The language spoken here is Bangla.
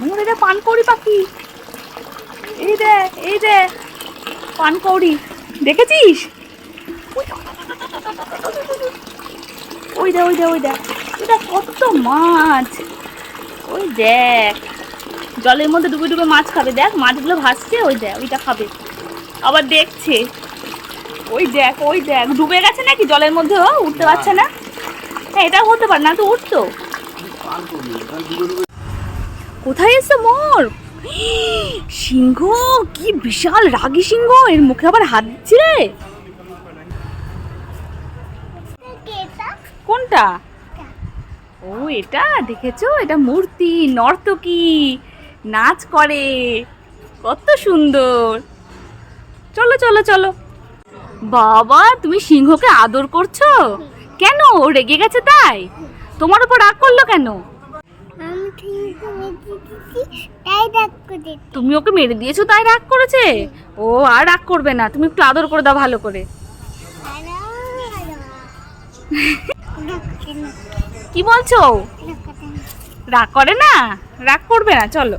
মোর এটা পানকৌড়ি পাখি। এই দে এই দে পানকৌড়ি দেখেছিস? ওই দে ওই দে ওই দে। ওইটা কত মাছ। ওই দেখ, জলের মধ্যে ডুবে ডুবে মাছ খাবে। দেখ, মাছগুলো ভাসছে, ওই দেখ ওইটা খাবে। আবার দেখছে। ওই দেখ ওই দেখ, ডুবে গেছে নাকি জলের মধ্যে, ও, উঠতে পারছে না? হ্যাঁ এটাও হতে পারে, না তো উঠতো। কোথায় এসছে মোর? সিংহ, কি বিশাল রাগী সিংহ, এর মুখে আবার হাত দিচ্ছে কোনটা? ও, এটা দেখেছ? এটা মূর্তি, নর্তকী, নাচ করে। কত সুন্দর। চলো চলো চলো। বাবা, তুমি সিংহকে আদর করছ? কেন? ও রেগে গেছে তাই? তোমার উপর রাগ করল কেন আমি ঠিক দিচ্ছি তাই ডাক করে তুমি ওকে মেরে দিয়েছ, তাই রাগ করেছে? ও আর রাগ করবে না, তুমি একটু আদর করে দাও ভালো করে। কি বলছো? রাগ করে না? রাগ করবে না, চলো।